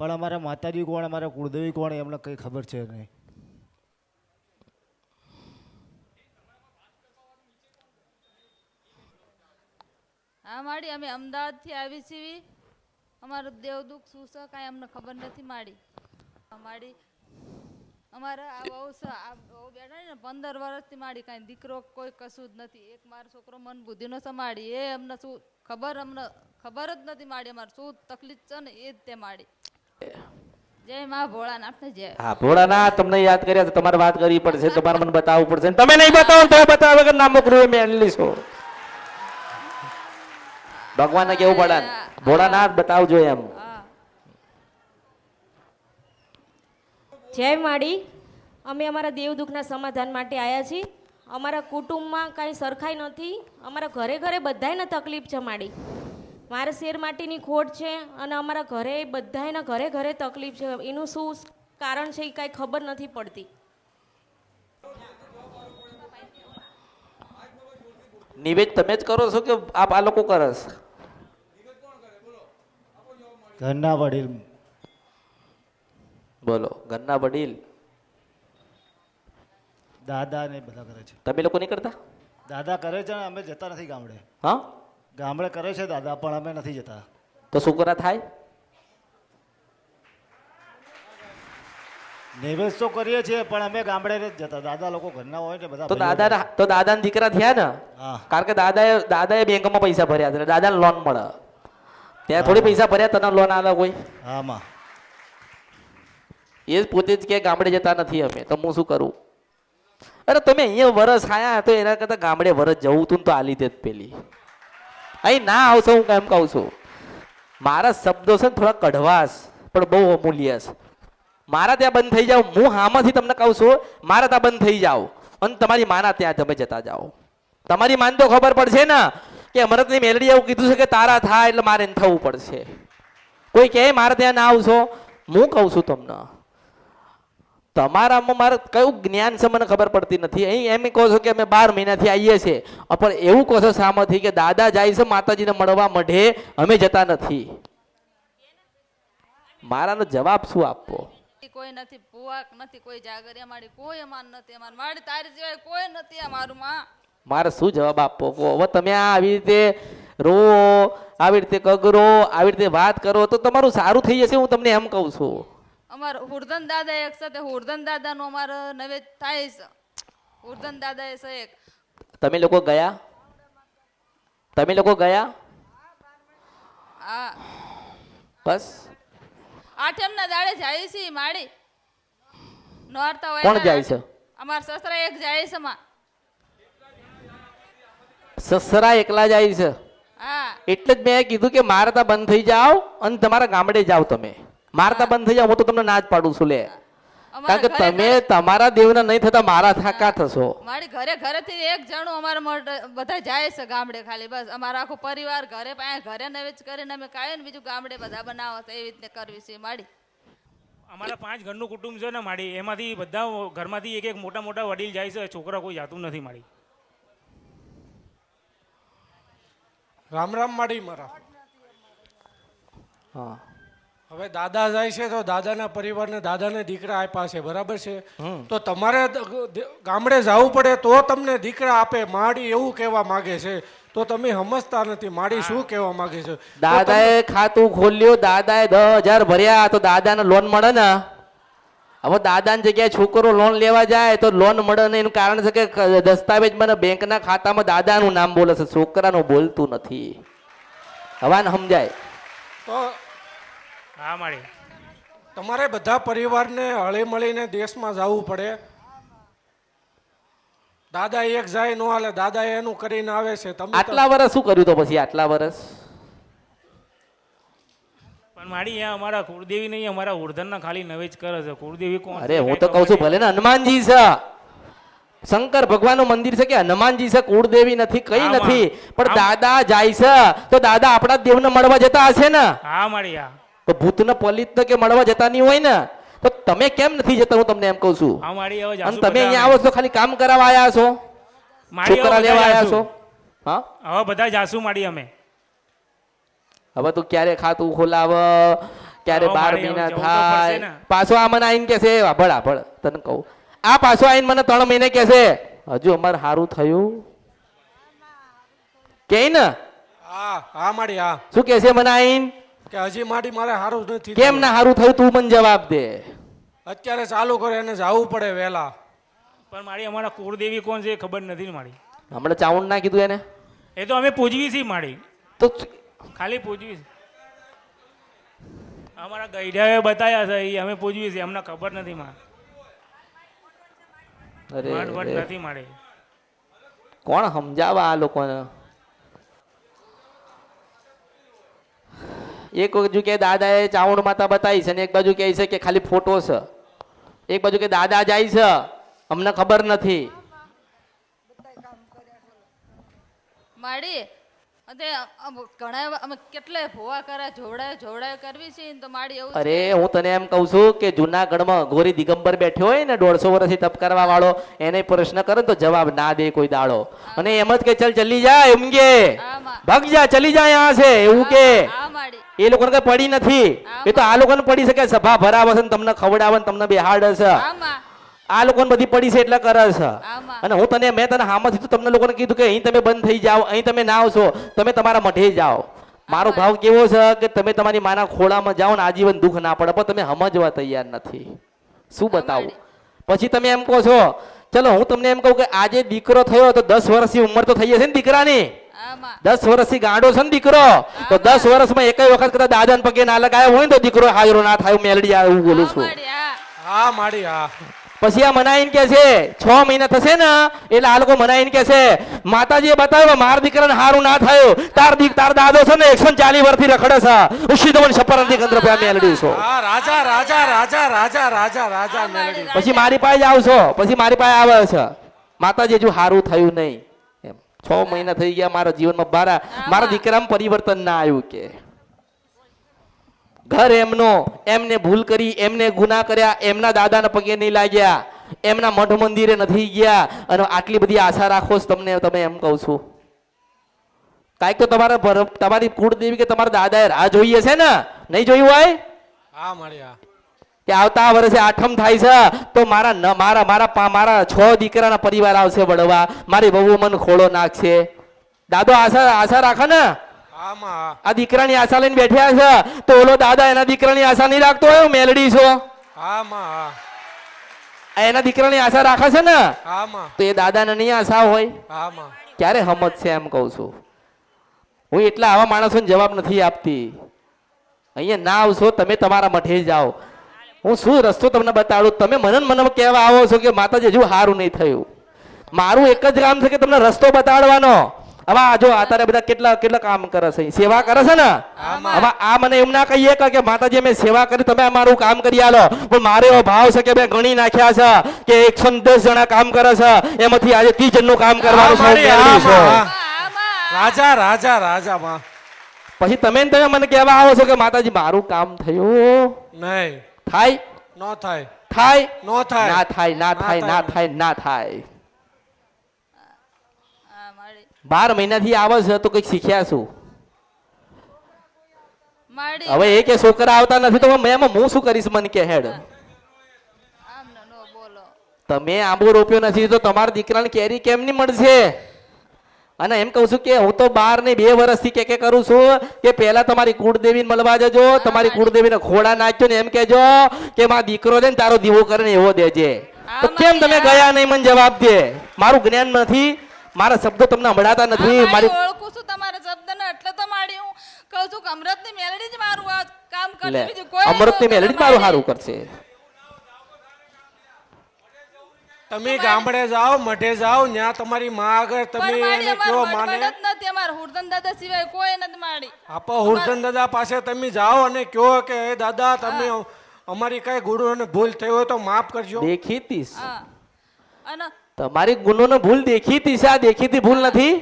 પણ અમારા માતાજી કોણ, અમારા કુળદેવી કોણ એમને કંઈ ખબર છે નહીં. હા, માડી, અમે અમદાવાદથી આવી છીએ. અમારું દેવદુખ શું છે કાંઈ અમને ખબર નથી માડી. માડી, અમારા આ બહુ આ બહુ બેઠા ને, પંદર વર્ષથી માડી કાંઈ દીકરો કોઈ કશું જ નથી. એક મારો છોકરો મન બુદ્ધિનો માડી. એ અમને શું ખબર અમને ખબર જ નથી માડી. અમારે શું તકલીફ છે ને, એ જ તે માડી. જય મા ભોળાનાથને જય. હા ભોળાનાથ તમને યાદ કર્યા તો તમારે વાત કરવી પડશે તમારે મને બતાવવું પડશે. તમે નહીં બતાવો તો બતાવ્યા વગર ના મોકલું એ મેં લીશો ભગવાનને કેવું પડે? ભોળાનાથ બતાવજો એમ. જય માડી. અમે અમારા દેવ દુઃખના સમાધાન માટે આવ્યા છીએ. અમારા કુટુંબમાં કાંઈ સરખાઈ નથી. અમારા ઘરે ઘરે બધાયને તકલીફ છે માડી. મારે શેર માટીની ખોટ છે અને અમારા ઘરે બધાયના ઘરે ઘરે તકલીફ છે. એનું શું કારણ છે એ કાંઈ ખબર નથી પડતી. નિવેદ તમે જ કરો છો કે આપ આ લોકો કરસ ઘરના વડીલ. બોલો ઘરના વડીલ. દાદા ને બધા કરે છે. તમે લોકો નહીં કરતા? દાદા કરે છે અમે જતા નથી ગામડે. હા? ગામડે કરે છે દાદા પણ અમે નથી જતા. તો શું કરા થાય? નિવેશ તો કરીએ છીએ પણ અમે ગામડે જ જતા. દાદા લોકો ઘરના હોય ને બધા તો દાદા તો દાદાના દીકરા થયા ને? કારણ કે દાદાએ દાદાએ બેંકમાં પૈસા ભર્યા એટલે દાદાને લોન મળે. ત્યાં થોડી પૈસા ભર્યા તને લોન આવે કોઈ? હામાં એ પોતે જ કે ગામડે જતા નથી અમે તો હું શું કરું? અરે તમે અહીંયા વરસ આયા તો એના કરતાં ગામડે વરસ જવું તું ને તો આલી જ પેલી. અહીં ના આવશો હું કેમ કહું છું? મારા શબ્દો છે ને થોડા કઢવાશ, પણ બહુ અમૂલ્ય છે. મારા ત્યાં બંધ થઈ જાઓ, હું હામાંથી તમને કહું છું, મારા ત્યાં બંધ થઈ જાઓ. અને તમારી માના ત્યાં તમે જતા જાઓ. તમારી માન તો ખબર પડશે ને કે અમરતની મેલડી એવું કીધું છે કે તારા થાય એટલે મારે થવું પડશે. કોઈ કહે, મારે ત્યાં ના આવશો? હું કહું છું તમને. તમારામાં મારે કયું જ્ઞાન છે મને ખબર પડતી નથી. અહીં એમ કહો છો કે અમે બાર મહિનાથી આવીએ છીએ. પણ એવું કહો છો સામેથી કે દાદા જાય છે માતાજીને મળવા મઢે અમે જતા નથી. મારાનો જવાબ શું આપવો? કોઈ નથી પુવાક નથી કોઈ જાગરિયા માડી કોઈ અમાર નથી અમાર મારી તારી સિવાય કોઈ નથી અમારું માં. મારે શું જવાબ આપવો? કહો હવે તમે આ આવી રીતે રો આવી રીતે કગરો આવી રીતે વાત કરો તો તમારું સારું થઈ જશે હું તમને એમ કહું છું. અમાર હુરધન દાદા એક સાથે હુરધન દાદાનું અમારે નવેદ થાય છે. હુરધન દાદા એ છે એક. તમે લોકો ગયા? તમે લોકો ગયા? હા. બસ. આઠમ ના દાડે જાય છે માડી નોરતા હોય કોણ જાય છે? અમાર સસરા એક જાય છે માં. સસરા એકલા જાય છે? હા. એટલે જ મેં કીધું કે મારતા બંધ થઈ જાઓ અને તમારા ગામડે જાઓ તમે. મારતા બંધ થઈ જાવ હું તો તમને ના જ પાડું છું લે. કારણ કે તમે તમારા દેવના નહીં થતા મારા થાકા થશો. મારી ઘરે ઘરેથી એક જણું અમારા બધા જાય છે ગામડે ખાલી બસ. અમારો આખો પરિવાર ઘરે પાસે ઘરે નવેજ કરીને અમે કાંઈ ને બીજું ગામડે બધા બનાવો છે એવી રીતે કરવી છે માડી. અમારા પાંચ ઘરનું કુટુંબ છે ને માડી એમાંથી બધા ઘરમાંથી એક એક મોટા મોટા વડીલ જાય છે છોકરા કોઈ જાતું નથી માડી. રામ રામ માડી મારા. હા. હવે દાદા જાય છે તો દાદાના પરિવારને દાદાને દીકરા આપ્યા છે બરાબર છે. તો તમારે ગામડે જવું પડે તો તમને દીકરા આપે માડી એવું કહેવા માંગે છે. તો તમે સમજતા નથી માડી શું કહેવા માંગે છે? દાદાએ ખાતું ખોલ્યું દાદાએ દસ હજાર ભર્યા તો દાદાને લોન મળે ને? હવે દાદાની જગ્યાએ છોકરો લોન લેવા જાય તો લોન મળે ને એનું કારણ છે કે દસ્તાવેજ મને બેંકના ખાતામાં દાદાનું નામ બોલે છે. છોકરાનું બોલતું નથી. હવે આને સમજાય. તો હા માડી તમારે બધા પરિવારને હળી મળીને દેશમાં જવું પડે. દાદા એક જાય નો હાલે દાદા એનું કરીને આવે છે. તમે આટલા વર્ષ શું કર્યું તો પછી આટલા વર્ષ પણ માડી અહીંયા અમારા કુળદેવી નહીં અમારા ઉર્ધનના ખાલી નવેજ કરે છે. કુળદેવી કોણ અરે હું તો કહું છું ભલે ને હનુમાનજી છે. શંકર ભગવાનનું મંદિર છે કે હનુમાનજી છે કુળદેવી નથી કઈ નથી. પણ દાદા જાય છે તો દાદા આપણા દેવને મળવા જતા હશે ને? હા માડી હા. તો ભૂતને પલિતને કે મળવા જતા નહીં હોય ને તો તમે કેમ નથી જતા? હું તમને એમ કહું છું. અને તમે અહીંયા આવો છો ખાલી કામ કરાવવા આવ્યા છો? છોકરા લેવા આવ્યા છો? હા? હવે બધા જાસુ માડી અમે. હવે તું ક્યારે ખાતું ખોલાવ? ક્યારે બાર મહિના થાય? પાછો આ મને આઈને કેસે આભળ આભળ તને કહું. આ પાછો આવીને મને ત્રણ મહિને કેસે હજુ અમારે સારું થયું. કે ને? હા હા માડી હા. શું કેસે મને આવીને કે હજી માડી મારે સારું જ નથી કેમ ના સારું થયું તું મને જવાબ દે. અત્યારે ચાલુ કરે એને જવું પડે વહેલા. પણ મારી અમારા કુળદેવી કોણ છે એ ખબર નથી ને મારી. હમણાં ચાવણ ના કીધું એને? એ તો અમે પૂજવી છીએ મારી. તો ખાલી પૂજવી અમારા ગઈઢાએ બતાવ્યા છે એ અમે પૂજવી છીએ અમને ખબર નથી માં અરે વટ વટ અરે. નથી મારે. કોણ સમજાવા આ લોકોને? એક બાજુ કે દાદાએ ચાવણ માતા બતાવી છે અને એક બાજુ કહે છે કે ખાલી ફોટો છે. એક બાજુ કે દાદા જાય છે. અમને ખબર નથી. માડી અરે ઘણા અમે કેટલે ભોવા કરે જોવડાય જોવડાય કરવી છે તો માડી એવું અરે હું તને એમ કહું છું કે જૂનાગઢમાં ગોરી દિગંબર બેઠ્યો હોય ને દોઢસો વર્ષથી તપ કરવા વાળો એને પ્રશ્ન કરે તો જવાબ ના દે કોઈ દાડો. અને એમ જ કે ચલ ચલી જાય એમ કે. ભગ જા ચલી જાય યહાં છે. એવું કે. એ લોકોને કઈ પડી નથી. એ તો આ લોકોને પડી શકે સભા ભરાવે છે તમને ખવડાવે તમને બેહાડે છે. આ લોકોને બધી પડી છે એટલે કરે છે. અને હું તને મેં તને હામાંથી તો તમને લોકોને કીધું કે અહીં તમે બંધ થઈ જાઓ અહીં તમે ના આવશો તમે તમારા મઢે જાઓ. મારો ભાવ કેવો છે કે તમે તમારી માના ખોળામાં જાઓ ને આજીવન દુઃખ ના પડે પણ તમે સમજવા તૈયાર નથી. શું બતાવું? પછી તમે એમ કહો છો ચલો હું તમને એમ કહું કે આજે દીકરો થયો તો દસ વર્ષની ઉંમર તો થઈ જશે ને દીકરાની? દસ વર્ષથી ગાંડો છે ને દીકરો તો દસ વર્ષમાં એક વખત કદાચ દાદાને પગે ના લગાયો હોય ને તો દીકરો હાજરો ના થાય હું મેલડી આવે એવું બોલું છું આ હા માડી હા પછી આ મનાઈને કે છે છ મહિના થશે ને એટલે આ લોકો મનાઈને કે છે માતાજીએ બતાવ્યું મારા દીકરાને હારું ના થયો તાર દીક તાર દાદો છે ને એકસો ચાલીસ વર્ષથી રખડે છે ઉશી તો શપર નથી કંદ્ર પે મેલડી છો રાજા રાજા રાજા રાજા રાજા રાજા મેલડી પછી મારી પાસે આવશો પછી મારી પાસે આવે છે માતાજી હજુ હારું થયું નહીં છ મહિના થઈ ગયા મારા જીવનમાં બારા. મારા દીકરામાં પરિવર્તન ના આવ્યું કે. ઘર એમનો એમને ભૂલ કરી એમને ગુના કર્યા એમના દાદાના પગે નહીં લાગ્યા એમના મઠ મંદિરે નથી ગયા. અને આટલી બધી આશા રાખો છો તમને તમે એમ કહું છું. કાંઈક તો તમારા તમારી કુળદેવી કે તમારા દાદાએ રાહ જોઈએ છે ને? નહીં જોયું હોય? હા હા કે આવતા વર્ષે આઠમ થાય છે તો મારા મારા મારા મારા છ દીકરાના પરિવાર આવશે વડવા મારી બહુ મન ખોળો નાખશે. દાદો આશા આશા રાખે ને. આ દીકરાની આશા લઈને બેઠ્યા છે. તો ઓલો દાદા એના દીકરાની આશા નહીં રાખતો હોય મેલડી છો. એના દીકરાની આશા રાખે છે ને? તો એ દાદાને નહીં આશા હોય. ક્યારે ક્યારે છે એમ કહું છું. હું એટલા આવા માણસોને જવાબ નથી આપતી. અહીંયા ના આવશો તમે તમારા મઠે જાઓ. હું શું રસ્તો તમને બતાડું? તમે મને મને કહેવા આવો છો કે માતાજી હજુ સારું નહીં થયું. મારું એક જ કામ છે કે તમને રસ્તો બતાડવાનો? હવે આ જો અત્યારે બધા કેટલા કેટલા કામ કરે છે? સેવા કરે છે ને? હવે આ મને એમ ના કહીએ કે કે માતાજી અમે સેવા કરી તમે અમારું કામ કરી આલો. પણ મારે એવો ભાવ છે કે મેં ગણી નાખ્યા છે કે એકસો ને દસ જણા કામ કરે છે. એમાંથી આજે ત્રીસ જણનું કામ કરવાનું છે રાજા રાજા રાજા માં પછી તમે તમે મને કહેવા આવો છો કે માતાજી મારું કામ થયું? નહીં. થાય? ન થાય. થાય? ન થાય. ના થાય ના થાય ના થાય. થાય ના થાય. બાર મહિનાથી આવે છે તો કંઈક શીખ્યા છું? હવે એ કે છોકરા આવતા નથી તો મેં એમાં હું શું કરીશ મને કે હેડ. આમ ન નો બોલો. તમે આંબો રોપ્યો નથી તો તમારા દીકરાને કેરી કેમ નહીં મળશે? અને એમ કહું છું કે હું તો બાર ને બે વર્ષથી કે કે કરું છું કે પહેલા તમારી કુળદેવી મળવા જજો તમારી કુળદેવીને ખોડા નાખજો ને એમ કેજો કે મારો દીકરો ને તારો દીવો કરે ને એવો દેજે. તો કેમ તમે ગયા નહીં મને જવાબ દે? મારું જ્ઞાન નથી મારા શબ્દો તમને સંભળાતા નથી મારી ઓળખું છું તમારા શબ્દને એટલે તો માડી હું કહું છું કે અમૃતની મેલડી જ મારું કામ કરે બીજું કોઈ અમૃતની ની મેલડી જ મારું સારું કરશે. તમે ગામડે જાઓ મઢે જાઓ ત્યાં તમારી માં આગળ તમે એને કયો માને? નથી અમાર હુરદન દાદા સિવાય કોઈ નથી માડી આપો હુરધન દાદા પાસે તમે જાઓ અને કહો કે હે દાદા તમે અમારી કઈ ગુરુઓને ભૂલ થઈ હોય તો માફ કરજો. દેખીતી અને તમારી ગુનોનો ભૂલ દેખીતી છે આ દેખીતી ભૂલ નથી?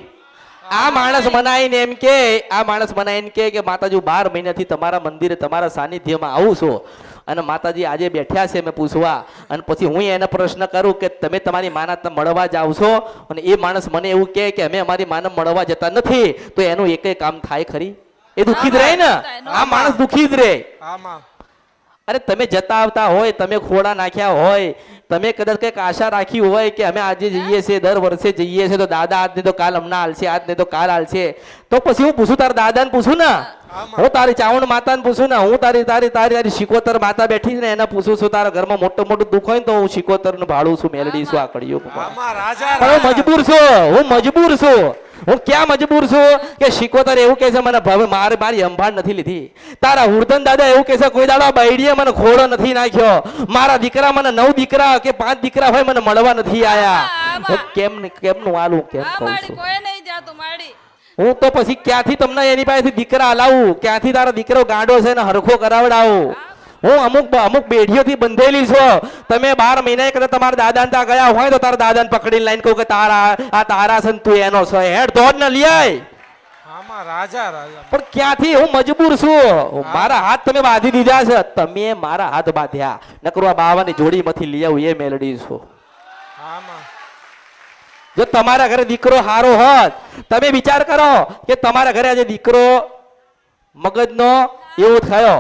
આ માણસ મનાઈને એમ કે આ માણસ મનાઈને કે કે માતાજી બાર મહિનાથી તમારા મંદિરે તમારા સાનિધ્યમાં આવું છું. અને માતાજી આજે બેઠ્યા છે મેં પૂછવા. અને પછી હું એને પ્રશ્ન કરું કે તમે તમારી માના મળવા જાવ છો? અને એ માણસ મને એવું કહે કે અમે અમારી માને મળવા જતા નથી. તો એનું એક કામ થાય ખરી? એ દુઃખી જ રહે ને? આ માણસ દુઃખી જ રહે. આમાં. અરે તમે જતા આવતા હોય તમે ખોડા નાખ્યા હોય તમે કદાચ કંઈક આશા રાખી હોય કે અમે આજે જઈએ છીએ દર વર્ષે જઈએ છીએ તો દાદા આજને તો કાલ હમણાં હાલશે આજને તો કાલ હાલશે. તો પછી હું પૂછું તારા દાદાને પૂછું ને? હું તારી ચાવણ માતાને પૂછું ને હું તારી તારી તારી તારી શિકોતર માતા બેઠી ને એને પૂછું છું તારા ઘરમાં મોટું મોટું દુઃખ હોય ને તો હું શિકોતરનું ભાડું છું મેલડી છું આ કડીઓ આમાં રાજા પણ હું મજબૂર છું હું મજબૂર છું. હું ક્યાં મજબૂર છું કે શિકોતર એવું કહે છે મને ભાવે મારે મારી અંભાળ નથી લીધી. તારા હુરદન દાદા એવું કહે છે કોઈ દાડો આ મને ખોડો નથી નાખ્યો. મારા દીકરા મને નવ દીકરા કે પાંચ દીકરા હોય મને મળવા નથી આયા. કેમ ને- કેમનું હાલું કેમ કહું છું? કોઈ નહીં જાતું માડી હું તો પછી ક્યાંથી તમને એની પાસેથી દીકરા હલાવું ક્યાંથી તારો દીકરો ગાંડો છે ને હરખો કરાવડાવું? હું અમુક અમુક બેઢીઓથી બંધેલી છું. તમે બાર મહિના કદાચ તમારા દાદા ત્યાં ગયા હોય તો તારા દાદાને પકડીને લાઈન કહું કે તારા આ તારા છે તું એનો છો. હેડ દોડ ને લઈ આય. રાજા રાજા. પણ ક્યાંથી? હું મજબૂર છું. મારા હાથ તમે બાંધી દીધા છે. તમે મારા હાથ બાંધ્યા. નકરો આ બાવાની જોડીમાંથી લઈ આવું એ મેલડી છું. આમાં. જો તમારા ઘરે દીકરો હારો હોત, તમે વિચાર કરો કે તમારા ઘરે આજે દીકરો મગજનો એવો થયો.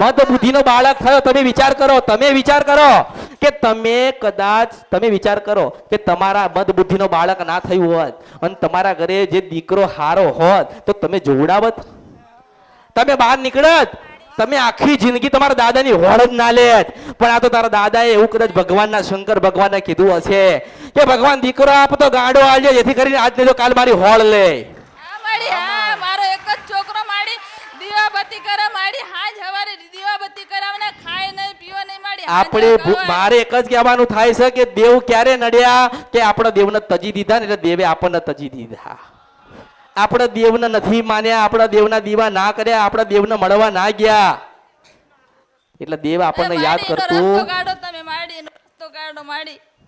મદ બુદ્ધિનો બાળક થયો, તમે વિચાર કરો, તમે વિચાર કરો કે તમે કદાચ, તમે વિચાર કરો કે તમારા મદ બુદ્ધિનો બાળક ના થયું હોત અને તમારા ઘરે જે દીકરો હારો હોત, તો તમે જોવડાવત? તમે બહાર નીકળત? તમે આખી જિંદગી તમારા દાદાની હોળ જ ના લેત. પણ આ તો તારા દાદાએ એવું કદાચ ભગવાનના શંકર ભગવાનને કીધું હશે કે ભગવાન દીકરો આપતો ગાડો આલજે જેથી કરીને આજને તો કાલ મારી હોળ લે. મારો એક જ છોકરો માડી દીવાબત્તી કરે માડી હાજ હવારે દીવાબત્તી કરાવને ખાય નહીં પીવો નહીં માડી આપણે મારે એક જ કહેવાનું થાય છે કે દેવ ક્યારે નડ્યા કે આપણો દેવને તજી દીધા ને એટલે દેવે આપણને તજી દીધા. આપણા દેવને નથી માન્યા આપણા દેવના દીવા ના કર્યા આપણા દેવને મળવા ના ગયા. એટલે દેવ આપણને યાદ કરતું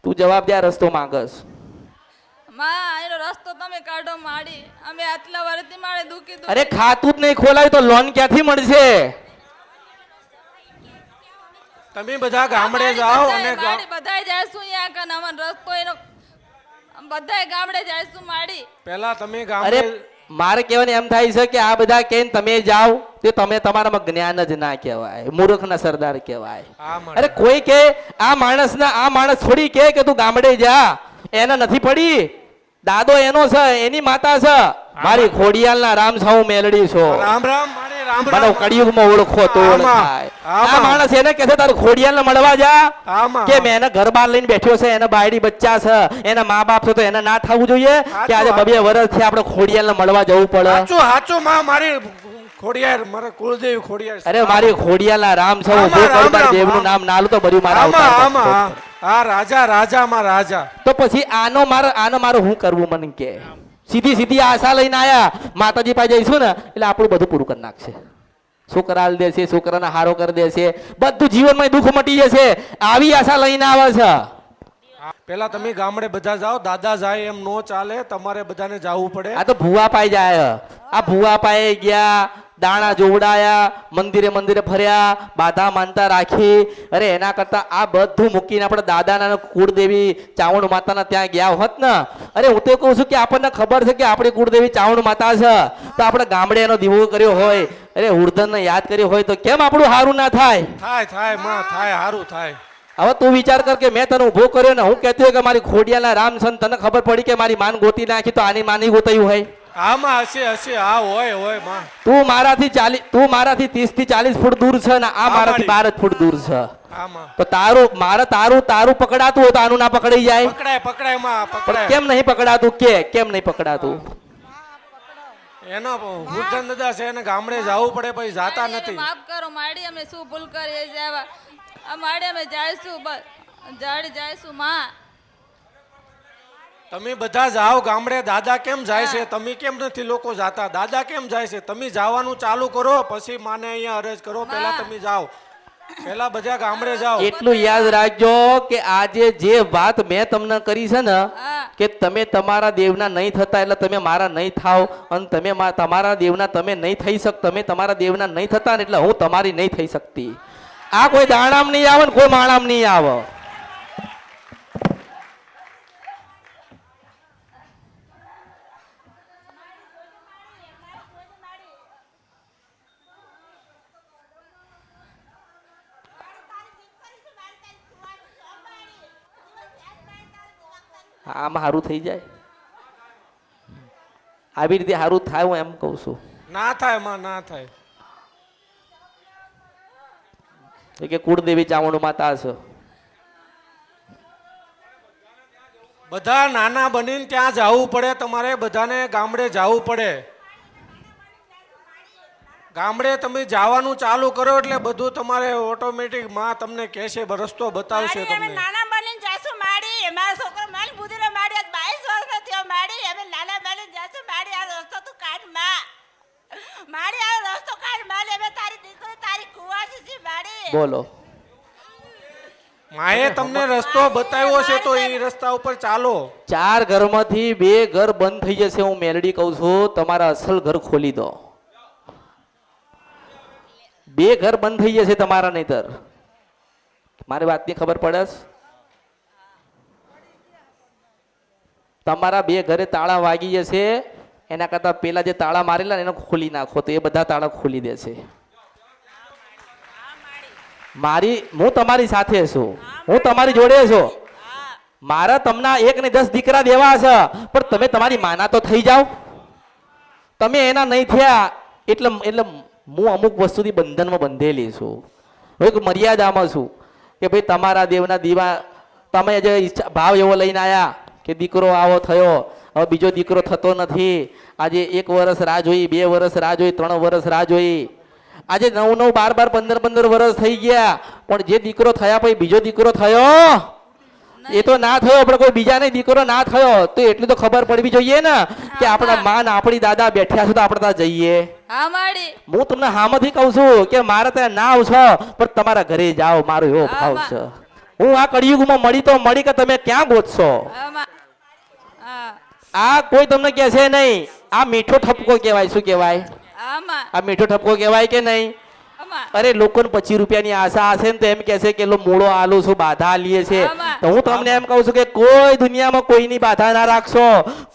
તું જવાબ દે રસ્તો માંગસ. માં એનો રસ્તો તમે કાઢો માડી. અમે આટલા વર્ષથી મારે દુખી દુખી. અરે ખાતું જ નહીં ખોલાવ્યું તો લોન ક્યાંથી મળશે? તમે બધા ગામડે જાઓ અને બધા જાય શું કન અમન રસ્તો એનો બધાય ગામડે જાયશું માડી? પહેલા તમે અરે મારે કહેવાનું એમ થાય છે કે આ બધા કે તમે જાઓ તે તમે તમારામાં જ્ઞાન જ ના કહેવાય મૂર્ખના સરદાર કહેવાય. અરે કોઈ કે આ માણસના આ માણસ થોડી કે કે તું ગામડે જા એને નથી પડી. દાદો એનો છે એની માતા છે. મારી ખોડિયાલના રામ સાઉ મેલડી છો. રામ રામ મારી રામ મને કળિયુગમાં ઓળખો તો આ માણસ એને કહે છે તારું ખોડિયાલને મળવા જા. કે મેં એને ઘર બાર લઈને બેઠ્યો છે એના બાયડી બચ્ચા છે એના મા બાપ છે તો એને ના થવું જોઈએ? કે આજે હાચું, બબે વર્ષથી આપણે ખોડિયાલને મળવા જવું પડે? હાચું હાચું માં મારી ખોડિયાર મારા કુળદેવી ખોડિયાર અરે મારી ખોડિયાલના રામ છે ઊભો દેવનું નામ નાલું તો ભર્યું મારા. આ રાજા માં રાજા. તો પછી આનો મારો આનો મારો હું કરવું મને કે? સીધી સીધી આશા લઈને આયા. માતાજી પાસે જઈશું ને એટલે આપણું બધું પૂરું કરી નાખશે. છોકરા દેશે છોકરાને હારો કરી દેશે. બધું જીવનમાં દુઃખ મટી જશે. આવી આશા લઈને આવે છે. પેલા તમે ગામડે બધા જાઓ દાદા જાય એમ નો ચાલે તમારે બધાને જાવું પડે. આ તો ભૂવા પાઈ જાય. આ ભૂવા પાઈ ગયા દાણા જોવડાયા મંદિરે મંદિરે ફર્યા બાધા માનતા રાખી. અરે એના કરતા આ બધું મૂકીને આપણે દાદાના કુળદેવી ચાવણ માતાના ત્યાં ગયા હોત ને અરે હું તો કહું છું કે આપણને ખબર છે કે આપણી કુળદેવી ચાવણ માતા છે. તો આપણે ગામડે એનો દીવો કર્યો હોય અરે ઉર્ધનને યાદ કર્યો હોય તો કેમ આપણું સારું ના થાય? થાય થાયમાં થાય સારું થાય. હવે તું વિચાર કર કે મેં તને ઊભો કર્યો ને હું કહેતી કે મારી ખોડિયાના રામ તને ખબર પડી કે મારી માન ગોતી નાખી તો આની માની ગોતાયું હોય? આમાં હશે હશે. હા હોય હોયમાં. તું મારાથી ચાલીસ તું મારાથી ત્રીસથી ચાલીસ ફૂટ દૂર છે ને આ મારાથી બાર જ ફૂટ દૂર છે. આમાં. તો તારું મારે તારું તારું પકડાતું હોય તો આનું ના પકડાઈ જાય? પકડાય પકડાયમાં પણ પકડાય. કેમ નહીં પકડાતું? કે કેમ નહીં પકડાતું? એનો હુરધન દાદા છે એને ગામડે જવું પડે પછી જાતા નથી. માફ કરો માડી અમે શું ભૂલ કરીએ આવા. આ માડી અમે જાયશું બસ જાડી જાયશું માં. તમે બધા જાઓ ગામડે દાદા કેમ જાય છે? તમે કેમ નથી લોકો જાતા? દાદા કેમ જાય છે? તમે જવાનું ચાલુ કરો પછી માને અહીંયા અરજ કરો પહેલા તમે જાઓ. પહેલા બધા ગામડે જાઓ. એટલું યાદ રાખજો કે આજે જે વાત મેં તમને કરી છે ને કે તમે તમારા દેવના નહીં થતા એટલે તમે મારા નહીં થાવ અને તમે મા- તમારા દેવના તમે નહીં થઈ શક તમે તમારા દેવના નહીં થતા ને એટલે હું તમારી નહીં થઈ શકતી. આ કોઈ દાણામ નહીં આવે ને કોઈ માણામ નહીં આવે. આમ સારું થઈ જાય. આવી રીતે સારું થાય હું એમ કહું છું. ના થાયમાં ના થાય. કે કુળદેવી ચામુંડ માતા છે બધા નાના બનીને ત્યાં જવું પડે તમારે બધાને ગામડે જવું પડે. ગામડે તમે જવાનું ચાલુ કરો એટલે બધું તમારે ઓટોમેટિકમાં તમને કહેશે રસ્તો બતાવશે તમને. નાના બનીને જાશું માડી મારો છોકરો મારી બુદ્ધિનો માડી આજ બાવીસ વર્ષનો થયો માડી અમે નાના બનીને આ રસ્તો તું કાઢમાં માડી આ રસ્તો કાઢ માડી અમે તારી દીકરી તારી કુવાસી છે માડી બોલો. માએ તમને રસ્તો બતાવ્યો છે તો એ રસ્તા ઉપર ચાલો. ચાર ઘરમાંથી બે ઘર બંધ થઈ જશે હું મેલડી કહું છું તમારા અસલ ઘર ખોલી દો. બે ઘર બંધ થઈ જશે તમારા નહીતર. મારી વાતની ખબર પડે તમારા બે ઘરે તાળા વાગી જશે એના કરતાં પેલા જે તાળા મારેલા એને ખોલી નાખો તો એ બધા તાળા ખોલી દેશે મારી, હું તમારી સાથે છું. હું તમારી જોડે છું. મારા તમને એક ને દસ દીકરા દેવા છે, પણ તમે તમારી માના તો થઈ જાઓ. તમે એના નહીં થયા, એટલે એટલે હું અમુક વસ્તુથી બંધનમાં બંધેલી છું. હું એક મર્યાદામાં છું કે ભાઈ તમારા દેવના દીવા, તમે જે ભાવ એવો લઈને આવ્યા કે દીકરો આવો થયો હવે બીજો દીકરો થતો નથી. આજે એક વર્ષ રાહ જોઈ બે વર્ષ રાહ જોઈ ત્રણ વર્ષ રાહ જોઈ. આજે નવ નવ બાર બાર પંદર પંદર વર્ષ થઈ ગયા. પણ જે દીકરો થયા પછી બીજો દીકરો થયો? એ તો ના થયો પણ કોઈ બીજાને દીકરો ના થયો. તો એટલી તો ખબર પડવી જોઈએ ને કે આપણા માં આપણી દાદા બેઠ્યા છે તો આપણે ત્યાં જઈએ. હું તમને હામાંથી કહું છું કે મારે ત્યાં ના આવશો પણ તમારા ઘરે જાઓ મારો એવો ભાવ છે. હું આ કળિયુગમાં મળી તો મળી કે તમે ક્યાં ગોતશો? આ કોઈ તમને કહેશે નહીં આ મીઠો ઠપકો કહેવાય શું કહેવાય? આમાં આ મીઠો ઠપકો કહેવાય કે નહીં? અરે લોકોને પચીસ રૂપિયાની આશા હશે ને તો એમ કહેશે કે લો મૂળો આલુ છું બાધા આલીએ છે. તો હું તમને એમ કહું છું કે કોઈ દુનિયામાં કોઈની બાધા ના રાખશો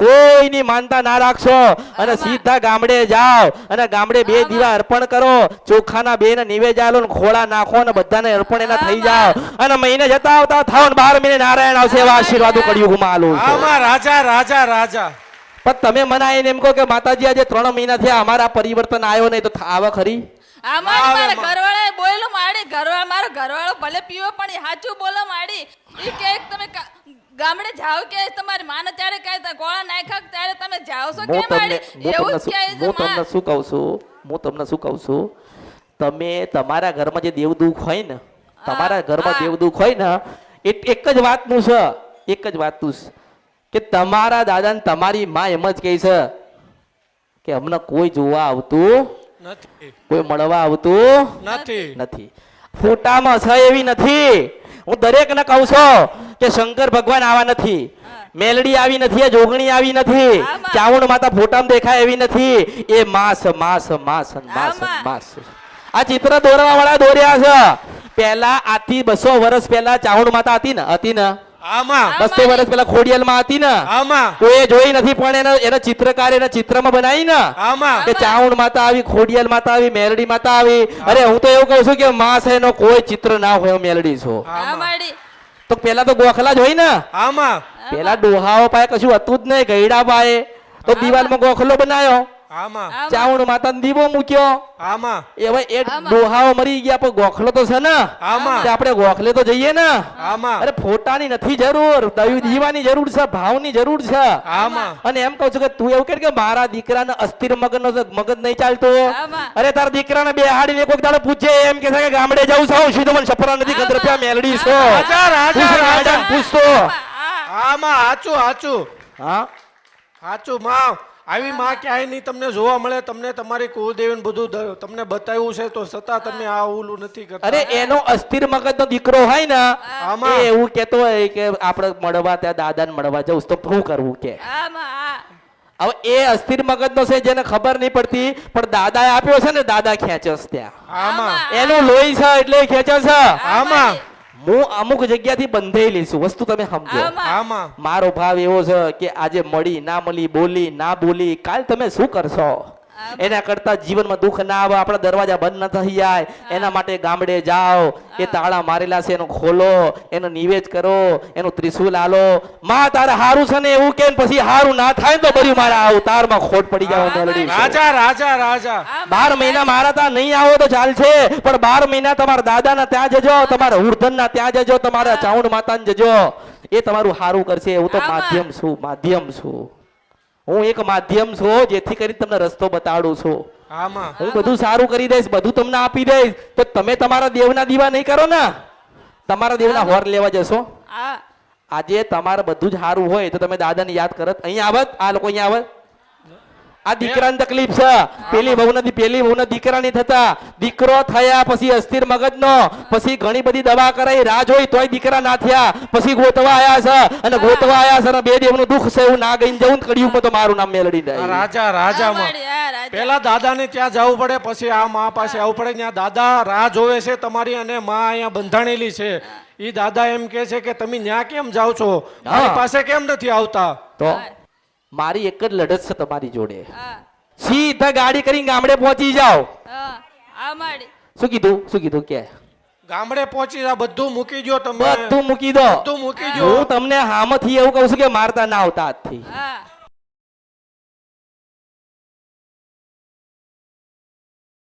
કોઈની માનતા ના રાખશો. અને સીધા ગામડે જાઓ અને ગામડે બે દીવા અર્પણ કરો ચોખાના બે ને નિવેદ આલો ને ખોળા નાખો ને બધાને અર્પણ એના થઈ. જાઓ. અને મહિને જતા આવતા થાવ ને બાર મહિને નારાયણ આવશે એવા આશીર્વાદો કળિયુગમાં આલું છું. રાજા રાજા રાજા. પણ તમે મને એમ કહો કે માતાજી આજે ત્રણ મહિના થયા અમારા પરિવર્તન આવ્યો નહીં તો આવા ખરી? આ મારી મારા ઘરવાળાએ બોલ્યું માડી ઘરવાળા મારો ઘરવાળો ભલે પીવો પણ એ સાચું બોલો માડી. ઈ કે તમે ગામડે જાવ કે તમારી માને ત્યારે કહે તા ગોળા નાખક ત્યારે તમે જાવ છો કે માડી? એવું જ કહે છે હું તમને શું કહું છું? હું તમને શું કહું છું? તમે તમારા ઘરમાં જે દેવ દુખ હોય ને તમારા ઘરમાં દેવ દુખ હોય ને એ એક જ વાતનું છે એક જ વાતનું છે કે તમારા દાદાને તમારી માં એમ જ કહે છે કે અમને કોઈ જોવા આવતું નથી. કોઈ મળવા આવતું નથી. નથી. ફોટામાં છે એવી નથી. હું દરેકને કહું છું કે શંકર ભગવાન આવા નથી. મેલડી આવી નથી આ જોગણી આવી નથી. ચાવણ માતા ફોટામાં દેખાય એવી નથી. એ માસ માસ માસ માસ માસ. આ ચિત્ર દોરવા વાળા દોર્યા છે. પહેલા આથી બસો વર્ષ પહેલા ચાવણ માતા હતી ને હતી ને? બસો વર્ષ પહેલા ખોડિયાલમાં હતી ને. આમાં. કોઈ જોઈ નથી પણ એના એના ચિત્રકાર એના ચિત્રમાં બનાવી ને. આમાં. કે ચાવણ માતા આવી ખોડિયાલ માતા આવી મેલડી માતા આવી. અરે હું તો એવું કહું છું કે માં છે એનો કોઈ ચિત્ર ના હોય મેલડી છો. તો પેલા તો ગોખલા જ હોય ને. આમાં. પેલા ડોહાઓ પાસે કશું હતું જ નહીં ગયડા પાસે તો દિવાલમાં ગોખલો બનાવ્યો આમાં. ચાવણ માતાને દીવો મૂક્યો. આમાં. એ ભાઈ એ. ડોહાઓ મરી ગયા પણ ગોખલો તો છે ને? આમાં. આપણે ગોખલે તો જઈએ ને? આમાં. અરે ફોટાની નથી જરૂર દયું દીવાની જરૂર છે ભાવની જરૂર છે. આમાં. અને એમ કહું છું કે તું એવું કે કે મારા દીકરાને અસ્થિર મગજનો મગજ નહીં ચાલતો. અરે તારા દીકરાને બે હાડીને કોઈક દાડો પૂછે એમ કે છે કે ગામડે જાઉં છું સીધો મને છપરા નથી આમાં. રૂપિયા મેલડી છો. પૂછતો. આમાં. હાચું હાચું. હા? હાચું માં આવી માં ક્યાંય નહીં તમને જોવા મળે તમને તમારી કુળદેવી બધું તમને બતાવ્યું છે તો છતાં તમે આ ઓલું નથી કરતા. અરે એનો અસ્થિર મગજનો દીકરો હોય ને આમાં. એવું કેતો હોય કે આપણે મળવા ત્યાં દાદાને મળવા જવું છે તો શું કરવું કે? હવે એ અસ્થિર મગજનો છે જેને ખબર નહીં પડતી પણ દાદાએ આપ્યો છે ને દાદા ખેંચસ ત્યાં. આમાં. એનું લોહી છે એટલે એ ખેંચે છે. આમાં. હું અમુક જગ્યાથી બંધાયેલી છું વસ્તુ તમે સમજો. આમાં. મારો ભાવ એવો છે કે આજે મળી ના મળી બોલી ના બોલી કાલ તમે શું કરશો? એના કરતા જીવનમાં દુઃખ ના આવે આપણા દરવાજા બંધ ન થઈ જાય. એના માટે ગામડે જાઓ એ તાળા મારેલા છે એનો ખોલો એનો નિવેદ કરો એનો ત્રિશુલ આલો. માં તારે હારું છે ને એવું કે પછી હારું ના થાય તો બધું મારા અવતારમાં ખોટ પડી જાય મેલડી રાજા રાજા રાજા. બાર મહિના મારા ત્યાં નહીં આવો તો ચાલશે પણ બાર મહિના તમારા દાદાના ત્યાં જજો તમારા ઉર્ધનના ત્યાં જજો તમારા ચાઉંડ માતાને જજો. એ તમારું સારું કરશે હું તો માધ્યમ છું માધ્યમ છું. હું એક માધ્યમ છું જેથી કરીને તમને રસ્તો બતાડું છું. આમાં. હું બધું સારું કરી દઈશ બધું તમને આપી દઈશ. તો તમે તમારા દેવના દીવા નહીં કરો ને? તમારા દેવના હોર લેવા જશો. આજે તમારે બધું જ સારું હોય તો તમે દાદાને યાદ કરત અહીંયા આવત આ લોકો અહીંયા આવત. આ દીકરાની તકલીફ છે. પેલી બહુ નથી પેલી બહુ દીકરા નહીં થતા. દીકરો થયા પછી અસ્થિર મગજનો પછી ઘણી બધી દવા કરાઈ રાહ જોઈ તોય દીકરા ના થયા. પછી ગોતવા આયા છે. અને ગોતવા આયા છે અને બે દેવનું દુઃખ છે એવું ના ગઈને જવું કડિયું તો મારું નામ મેલડી જાય. દે રાજા રાજામાં પેલા દાદાને ત્યાં જવું પડે પછી આ મા પાસે આવવું પડે. ત્યાં દાદા રાહ જોવે છે તમારી અને મા અહીંયા બંધાણેલી છે. ઈ દાદા એમ કે છે કે તમે ત્યાં કેમ જાઓ છો? મારી પાસે કેમ નથી આવતા? તો મારી એક જ લડત છે તમારી જોડે. સીધા ગાડી કરીને ગામડે પહોંચી જાઓ. શું કીધું? શું કીધું? કે. ગામડે પહોંચી જા બધું મૂકી જો તમે. બધું મૂકી દો. બધું મૂકી જો હું તમને હામથી એવું કહું છું કે મારતા ના આવતા આજથી. હા.